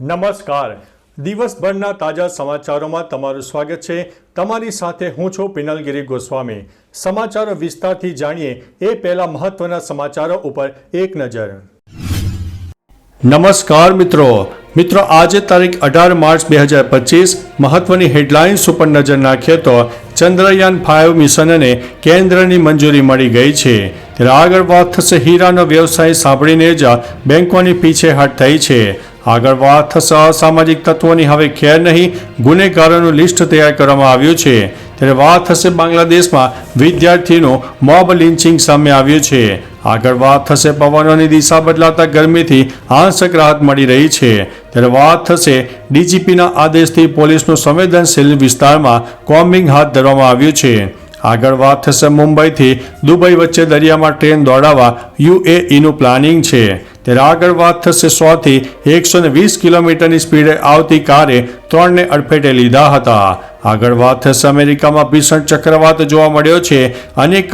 નમસ્કાર. દિવસભરના તાજા સમાચારોમાં તમારું સ્વાગત છે. તમારી સાથે હું છું પિનલગીરી ગોસ્વામી. સમાચારો વિસ્તારથી જાણીએ એ પહેલા મહત્વના સમાચારો ઉપર એક નજર. નમસ્કાર મિત્રો. મિત્રો, આજે તારીખ અઢાર માર્ચ બે હજાર પચીસ, મહત્વની હેડલાઇન્સ ઉપર નજર નાખીએ તો ચંદ્રયાન ફાઇવ મિશનને કેન્દ્રની મંજૂરી મળી ગઈ છે. ત્યારે આગળ વાત થશે હીરાનો વ્યવસાય સાંભળીને જ બેંકોની પીછેહટ થઈ છે. આગળ વાત થશે અસામાજિક તત્વોની હવે ખેર નહીં, ગુનેગારોનું લિસ્ટ તૈયાર કરવામાં આવ્યું છે. ત્યારે વાત થશે બાંગ્લાદેશમાં, વિદ્યાર્થીનું મોબ લિન્ચિંગ સામે આવ્યું છે. આગળ વાત થશે પવનોની દિશા બદલાતા ગરમીથી આંશક રાહત મળી રહી છે. ત્યારે વાત થશે ડીજીપીના આદેશથી પોલીસનું સંવેદનશીલ વિસ્તારમાં કોમ્બિંગ હાથ ધરવામાં આવ્યું છે. આગળ વાત થશે મુંબઈથી, દુબઈ વચ્ચે દરિયામાં ટ્રેન દોડાવવા યુએઈનું પ્લાનિંગ છે. ત્યારે આગળ વાત થશે સોથી એકસો ને વીસ કિલોમીટરની સ્પીડે આવતી કારે ત્રણને અડફેટે લીધા હતા. આગળ વાત થશે અમેરિકામાં ભીષણ ચક્રવાત જોવા મળ્યો છે. અનેક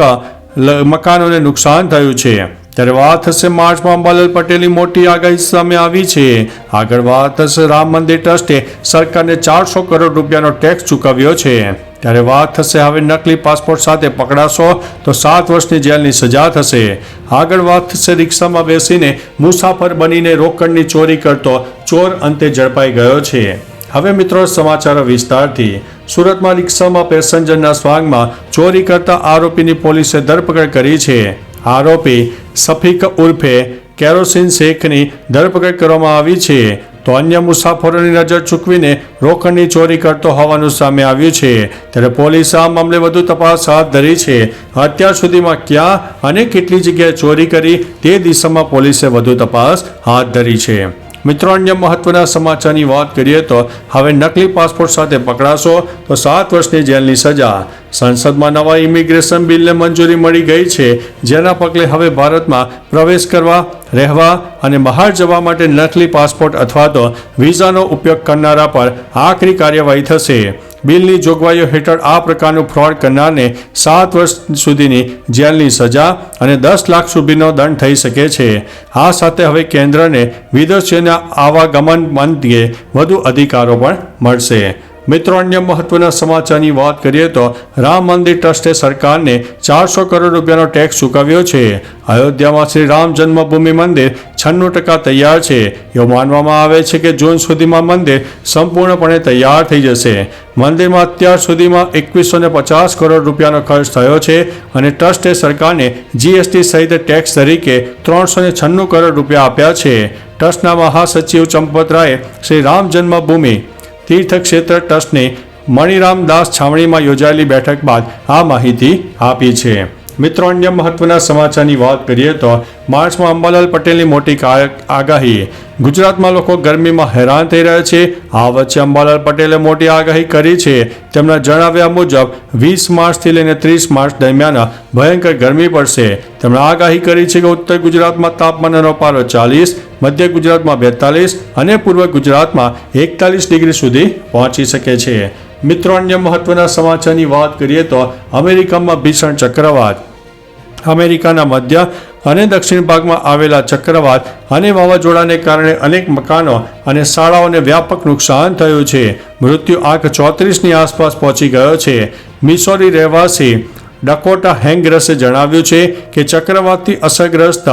મકાનોને નુકસાન થયું છે. ત્યારે વાત થશે માર્ચમાં અંબાલાલ પટેલની મોટી આગાહી સામે આવી છે. આગળ વાત થશે રામ મંદિર ટ્રસ્ટે સરકારને ચારસો કરોડ રૂપિયાનો ટેક્સ ચૂકવ્યો છે. ત્યારે વાત થશે હવે નકલી પાસપોર્ટ સાથે પકડાશો તો સાત વર્ષની જેલની સજા થશે. આગળ વાત થશે રિક્ષામાં બેસીને મુસાફર બનીને રોકડની ચોરી કરતો ચોર અંતે ઝડપાઈ ગયો છે. હવે મિત્રો સમાચારો વિસ્તારથી. સુરતમાં રિક્ષામાં પેસેન્જરના સ્વાંગમાં ચોરી કરતા આરોપીની પોલીસે ધરપકડ કરી છે. આરોપી સફીક ઉર્ફે કેરોસીન શેખની ધરપકડ કરવામાં આવી છે. તો અન્ય મુસાફરોની નજર ચૂકવીને રોકડની ચોરી કરતો હોવાનું સામે આવ્યું છે. ત્યારે પોલીસે આ મામલે વધુ તપાસ હાથ ધરી છે. અત્યાર સુધીમાં ક્યાં અને કેટલી જગ્યાએ ચોરી કરી તે દિશામાં પોલીસે વધુ તપાસ હાથ ધરી છે. મિત્રો, અન્ય મહત્વના સમાચારની વાત કરીએ તો હવે નકલી પાસપોર્ટ સાથે પકડાશો તો સાત વર્ષની જેલની સજા. સંસદમાં નવા ઇમિગ્રેશન બિલને મંજૂરી મળી ગઈ છે. જેના પગલે હવે ભારતમાં પ્રવેશ કરવા, રહેવા અને બહાર જવા માટે નકલી પાસપોર્ટ અથવા તો વિઝાનો ઉપયોગ કરનારા પર આખરી કાર્યવાહી થશે. બિલની જોગવાઈઓ હેઠળ આ પ્રકારનું ફ્રોડ કરનારને સાત વર્ષ સુધીની જેલની સજા અને દસ લાખ સુધીનો દંડ થઈ શકે છે. આ સાથે હવે કેન્દ્રને વિદેશીઓના આવાગમન અંગે વધુ અધિકારો પણ મળશે. મિત્રો, અન્ય મહત્વના સમાચારની વાત કરીએ તો રામ મંદિર ટ્રસ્ટે સરકારને ચારસો કરોડ રૂપિયાનો ટેક્સ ચૂકવ્યો છે. અયોધ્યામાં શ્રી રામ જન્મભૂમિ મંદિર છન્નું ટકા તૈયાર છે. એવું માનવામાં આવે છે કે જૂન સુધીમાં મંદિર સંપૂર્ણપણે તૈયાર થઈ જશે. મંદિરમાં અત્યાર સુધીમાં એકવીસો ને પચાસ કરોડ રૂપિયાનો ખર્ચ થયો છે અને ટ્રસ્ટે સરકારને જીએસટી સહિત ટેક્સ તરીકે ત્રણસો ને છન્નું કરોડ રૂપિયા આપ્યા છે. ટ્રસ્ટના મહાસચિવ ચંપતરાયે શ્રી રામ જન્મભૂમિ તીર્થક્ષેત્ર ટ્રસ્ટની મણિરામ દાસ છાવણીમાં યોજાયેલી બેઠક બાદ આ માહિતી આપી છે. મિત્રો, અન્ય મહત્વના સમાચારની વાત કરીએ તો માર્ચમાં અંબાલાલ પટેલની મોટી આગાહી. ગુજરાતમાં લોકો ગરમીમાં હેરાન થઈ રહ્યા છે. આ વચ્ચે અંબાલાલ પટેલે મોટી આગાહી કરી છે. તેમના જણાવ્યા મુજબ, વીસ માર્ચથી લઈને ત્રીસ માર્ચ દરમિયાન ભયંકર ગરમી પડશે. તેમણે આગાહી કરી છે કે ઉત્તર ગુજરાતમાં તાપમાનનો પારો ચાલીસ, મધ્ય ગુજરાતમાં બેતાલીસ અને પૂર્વ ગુજરાતમાં એકતાલીસ ડિગ્રી સુધી પહોંચી શકે છે. મિત્રો, અન્ય મહત્વના સમાચારની વાત કરીએ તો અમેરિકામાં ભીષણ ચક્રવાત. અમેરિકાના મધ્ય અને દક્ષિણ ભાગમાં આવેલા ચક્રવાત અને વાવાઝોડાને કારણે અનેક મકાનો અને શાળાઓને વ્યાપક નુકસાન થયું છે. મૃત્યુ આંક ચોત્રીસની આસપાસ પહોંચી ગયો છે. મિસોરી રહેવાસી ડકોટા હેંગરસે જણાવ્યું છે કે ચક્રવાતથી અસરગ્રસ્ત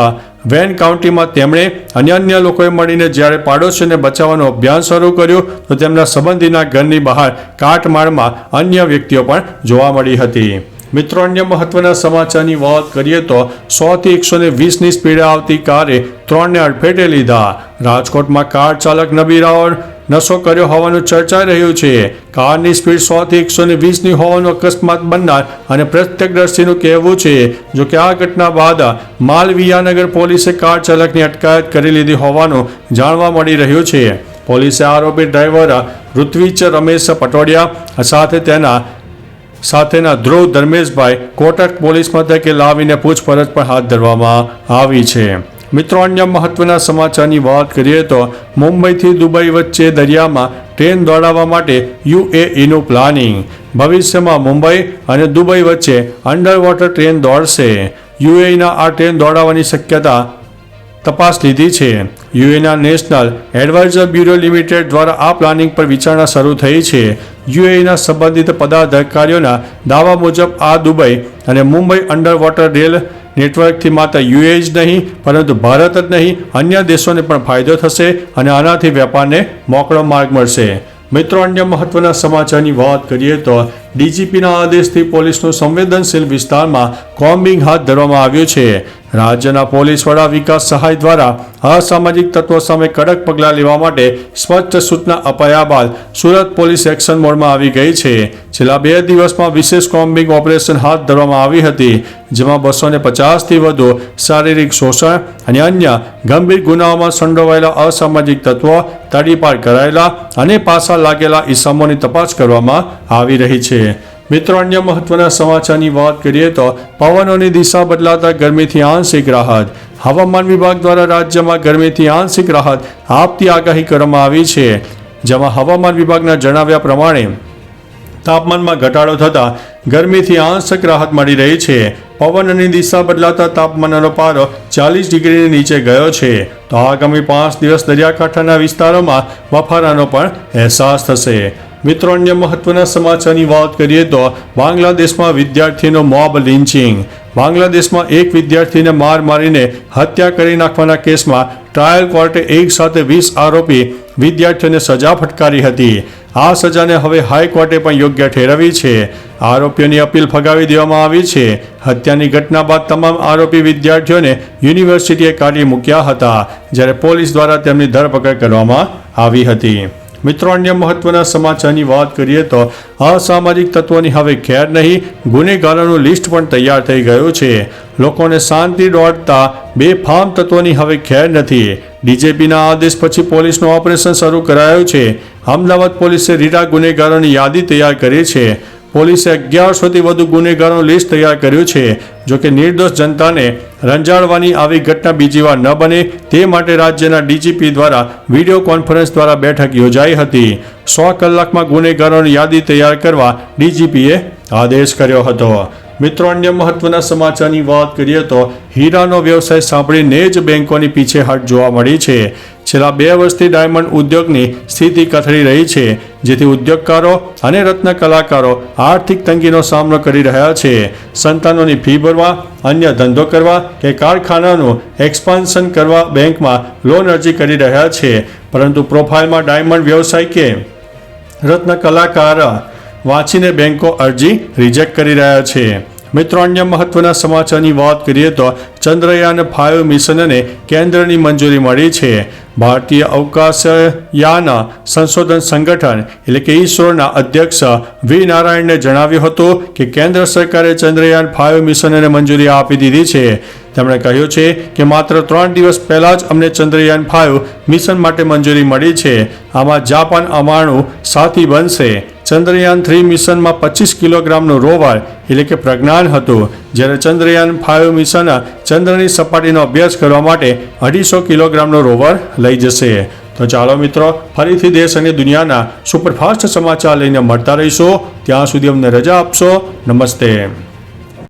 વેન કાઉન્ટીમાં તેમણે અને અન્ય લોકોએ મળીને જ્યારે પાડોશીઓને બચાવવાનો અભિયાન શરૂ કર્યું, તો તેમના સંબંધીના ઘરની બહાર કાટમાળમાં અન્ય વ્યક્તિઓ પણ જોવા મળી હતી. મિત્રો, અન્ય મહત્વના સમાચારની વાત કરીએ તો સોથી એકસો ને વીસની સ્પીડે આવતી કારે ત્રણને અડફેટે લીધા. રાજકોટમાં કાર ચાલક નબીરાઓ નશો કર્યો હોવાનું ચર્ચાઈ રહ્યું છે. કારની સ્પીડ સોથી એકસો ને વીસની હોવાનું અકસ્માત બનનાર અને પ્રત્યક્ષદર્શીનું કહેવું છે, જો કે આ ઘટના બાદ માલવિયાનગર પોલીસે કાર ચાલકની અટકાયત કરી લીધી હોવાનું જાણવા મળી રહ્યું છે. પોલીસે આરોપી ડ્રાઈવર ઋત્વિજ રમેશ પટોડિયા સાથે તેના સાથેના ધ્રુવ ધર્મેશભાઈ કોટક પોલીસ મથકે લાવીને પૂછપરછ પણ હાથ ધરવામાં આવી છે. મિત્રો, અન્ય મહત્વના સમાચારની વાત કરીએ તો મુંબઈથી દુબઈ વચ્ચે દરિયામાં ટ્રેન દોડાવવા માટે યુએઈનું પ્લાનિંગ. ભવિષ્યમાં મુંબઈ અને દુબઈ વચ્ચે અંડરવોટર ટ્રેન દોડશે. યુએઈના આ ટ્રેન દોડાવવાની શક્યતા તપાસ લીધી છે. યુએના નેશનલ એડવાઇઝર બ્યુરો લિમિટેડ દ્વારા આ પ્લાનિંગ પર વિચારણા શરૂ થઈ છે. યુએના સંબંધિત પદાધિકારીઓના દાવા મુજબ આ દુબઈ અને મુંબઈ અંડર વોટર રેલ નેટવર્કથી માત્ર યુએ જ નહીં, પરંતુ ભારત જ નહીં, અન્ય દેશોને પણ ફાયદો થશે અને આનાથી વેપારને મોકળો માર્ગ મળશે. મિત્રો, અન્ય મહત્વના સમાચારની વાત કરીએ તો ડીજીપીના આદેશથી પોલીસનું સંવેદનશીલ વિસ્તારમાં કોમ્બિંગ હાથ ધરવામાં આવ્યું છે. રાજ્યના પોલીસ વડા વિકાસ સહાય દ્વારા અસામાજિક તત્વો સામે કડક પગલાં લેવા માટે સ્પષ્ટ સૂચના અપાયા બાદ સુરત પોલીસ એક્શન મોડમાં આવી ગઈ છે. છેલ્લા બે દિવસમાં વિશેષ કોમ્બિંગ ઓપરેશન હાથ ધરવામાં આવી હતી, જેમાં બસો ને પચાસથી વધુ શારીરિક શોષણ અને અન્ય ગંભીર ગુનાઓમાં સંડોવાયેલા અસામાજિક તત્વો તડીપાર કરાયેલા અને પાછા લાગેલા ઇસમોની તપાસ કરવામાં આવી રહી છે. મિત્રો, અન્ય મહત્વના સમાચારની વાત કરીએ તો પવનોની દિશા બદલાતા ગરમીથી આંશિક રાહત. હવામાન વિભાગ દ્વારા રાજ્યમાં ગરમીથી આંશિક રાહત આપતી આગાહી કરવામાં આવી છે. જેમાં હવામાન વિભાગના જણાવ્યા પ્રમાણે, તાપમાનમાં ઘટાડો થતાં ગરમીથી આંશિક રાહત મળી રહી છે. પવનની દિશા બદલાતા તાપમાનનો પારો ચાલીસ ડિગ્રીની નીચે ગયો છે. તો આગામી પાંચ દિવસ દરિયાકાંઠાના વિસ્તારોમાં બફારાનો પણ અહેસાસ થશે. મિત્રો, અન્ય મહત્વના સમાચારની વાત કરીએ તો બાંગ્લાદેશમાં વિદ્યાર્થીનો મોબ લિન્ચિંગ બાંગ્લાદેશમાં એક વિદ્યાર્થીને માર મારીને હત્યા કરી નાખવાના કેસમાં ટ્રાયલ કોર્ટે એક સાથે વીસ આરોપી વિદ્યાર્થીઓને સજા ફટકારી હતી. આ સજાને હવે હાઈકોર્ટે પણ યોગ્ય ઠેરવી છે. આરોપીઓની અપીલ ફગાવી દેવામાં આવી છે. હત્યાની ઘટના બાદ તમામ આરોપી વિદ્યાર્થીઓને યુનિવર્સિટીએ કાઢી મૂક્યા હતા, જ્યારે પોલીસ દ્વારા તેમની ધરપકડ કરવામાં આવી હતી. મિત્રો, અન્ય મહત્વના સમાચારની વાત કરીએ તો અસામાજિક તત્વોની હવે ખેર નહીં, ગુનેગારોનું લિસ્ટ પણ તૈયાર થઈ ગયું છે. લોકોને શાંતિ દોડતા બે ફાર્મ તત્વોની હવે ખેર નથી. ડીજેપીના આદેશ પછી પોલીસનું ઓપરેશન શરૂ કરાયું છે. અમદાવાદ પોલીસે રીડા ગુનેગારોની યાદી તૈયાર કરી છે. પોલીસે અગિયારસોથી વધુ ગુનેગારોનું લિસ્ટ તૈયાર કર્યું છે જોકે નિર્દોષ જનતાને રંજાડવાની આવી ઘટના બીજી વાર ન બને તે માટે રાજ્યના ડીજીપી દ્વારા વીડિયો કોન્ફરન્સ દ્વારા બેઠક યોજાઈ હતી. સો કલાકમાં ગુનેગારોની યાદી તૈયાર કરવા ડીજીપીએ આદેશ કર્યો હતો. મિત્રો, અન્ય મહત્વના સમાચારની વાત કરીએ તો હીરાનો વ્યવસાય સાંભળીને જ બેંકોની પીછેહટ જોવા મળી છે. છેલ્લા બે વર્ષથી ડાયમંડ ઉદ્યોગની સ્થિતિ કથળી રહી છે, જેથી ઉદ્યોગકારો અને રત્ન કલાકારો આર્થિક તંગીનો સામનો કરી રહ્યા છે. સંતાનોની ફી ભરવા, અન્ય ધંધો કરવા કે કારખાનાનું એક્સપાન્શન કરવા બેંકમાં લોન અરજી કરી રહ્યા છે. પરંતુ પ્રોફાઇલમાં ડાયમંડ વ્યવસાય કે રત્ન કલાકાર વાંચીને બેંકો અરજી રિજેક્ટ કરી રહ્યા છે. મિત્રો, અન્ય મહત્વના સમાચારની વાત કરીએ તો ચંદ્રયાન ફાઇવ મિશનને કેન્દ્રની મંજૂરી મળી છે. ભારતીય અવકાશયાન સંશોધન સંગઠન, એટલે કે ઇસરોના અધ્યક્ષ વી નારાયણને જણાવ્યું હતું કે કેન્દ્ર સરકારે ચંદ્રયાન ફાઇવ મિશનને મંજૂરી આપી દીધી છે. તેમણે કહ્યું છે કે માત્ર ત્રણ દિવસ પહેલાં જ અમને ચંદ્રયાન ફાઇવ મિશન માટે મંજૂરી મળી છે. આમાં જાપાન અમાણું સાથી બનશે. ચંદ્રયાન થ્રી મિશનમાં પચીસ કિલોગ્રામનું રોવર એટલે કે પ્રજ્ઞાન હતું. જ્યારે ચંદ્રયાન ફાઇવ મિશન ચંદ્રની સપાટીનો અભ્યાસ કરવા માટે અઢીસો કિલોગ્રામનો રોવર લઈ જશે. તો ચાલો મિત્રો, ફરીથી દેશ અને દુનિયાના સુપરફાસ્ટ સમાચાર લઈને મળતા રહીશું. ત્યાં સુધી અમને રજા આપશો. નમસ્તે.